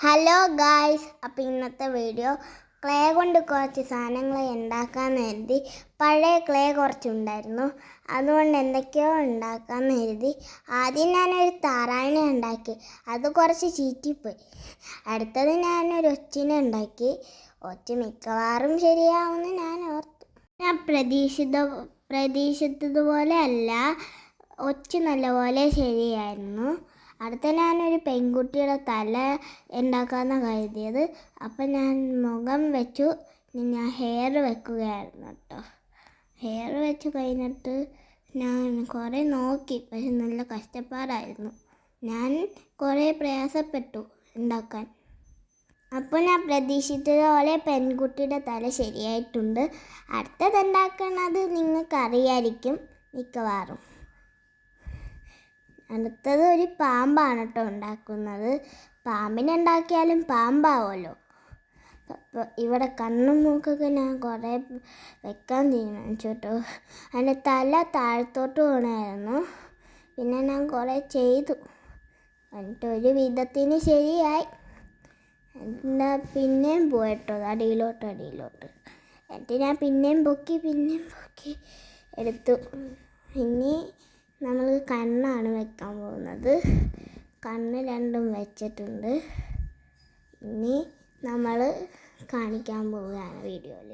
Hello guys അപ്പം ഇന്നത്തെ video clay കൊണ്ട് കുറച്ച് സാധനങ്ങൾ ഉണ്ടാക്കാൻ കരുതി. പഴയ ക്ലേ കുറച്ചുണ്ടായിരുന്നു. അതുകൊണ്ട് എന്തൊക്കെയോ ഉണ്ടാക്കാമെന്ന് കരുതി. ആദ്യം ഞാനൊരു താറാവിനെ ഉണ്ടാക്കി. അത് കുറച്ച് ചീറ്റിപ്പോയി. അടുത്തത് ഞാനൊരു ഒച്ചിനെ ഉണ്ടാക്കി. ഒച്ച മിക്കവാറും ശരിയാവുമെന്ന് ഞാൻ ഓർത്തു. ഞാൻ പ്രതീക്ഷിത പ്രതീക്ഷിച്ചതുപോലെ അല്ല ഒച്ച നല്ലപോലെ ശരിയായിരുന്നു. അടുത്ത ഞാനൊരു പെൺകുട്ടിയുടെ തല ഉണ്ടാക്കാമെന്ന് കരുതിയത്. അപ്പം ഞാൻ മുഖം വെച്ചു. ഞാൻ ഹെയർ വെക്കുകയായിരുന്നു കേട്ടോ. ഹെയർ വെച്ച് കഴിഞ്ഞിട്ട് ഞാൻ കുറേ നോക്കി. പക്ഷെ നല്ല കഷ്ടപ്പാടായിരുന്നു. ഞാൻ കുറേ പ്രയാസപ്പെട്ടു ഉണ്ടാക്കാൻ. അപ്പോൾ ഞാൻ പ്രതീക്ഷിച്ചതുപോലെ പെൺകുട്ടിയുടെ തല ശരിയായിട്ടുണ്ട്. അടുത്തത് ഉണ്ടാക്കുന്നത് നിങ്ങൾക്കറിയായിരിക്കും മിക്കവാറും. അടുത്തത് ഒരു പാമ്പാണ് കേട്ടോ ഉണ്ടാക്കുന്നത്. പാമ്പിനെ ഉണ്ടാക്കിയാലും പാമ്പാവുമല്ലോ ഇവിടെ കണ്ണും മൂക്കൊക്കെ ഞാൻ കുറേ വെക്കാൻ തീരുമാനിച്ചു കേട്ടോ. അതിന്റെ തല താഴത്തോട്ട് വീണായിരുന്നു. പിന്നെ ഞാൻ കുറേ ചെയ്തു. എന്നിട്ട് ഒരു വിധത്തിന് ശരിയായി. എന്താ പിന്നെയും പോയിട്ടോ അടിയിലോട്ട് അടിയിലോട്ട്. എന്നിട്ട് ഞാൻ പിന്നെയും പൊക്കി പിന്നെയും പൊക്കി എടുത്തു. ഇനി നമ്മൾ കണ്ണാണ് വെക്കാൻ പോകുന്നത്. കണ്ണ് രണ്ടും വെച്ചിട്ടുണ്ട്. ഇനി നമ്മൾ കാണിക്കാൻ പോവുകയാണ് വീഡിയോയിൽ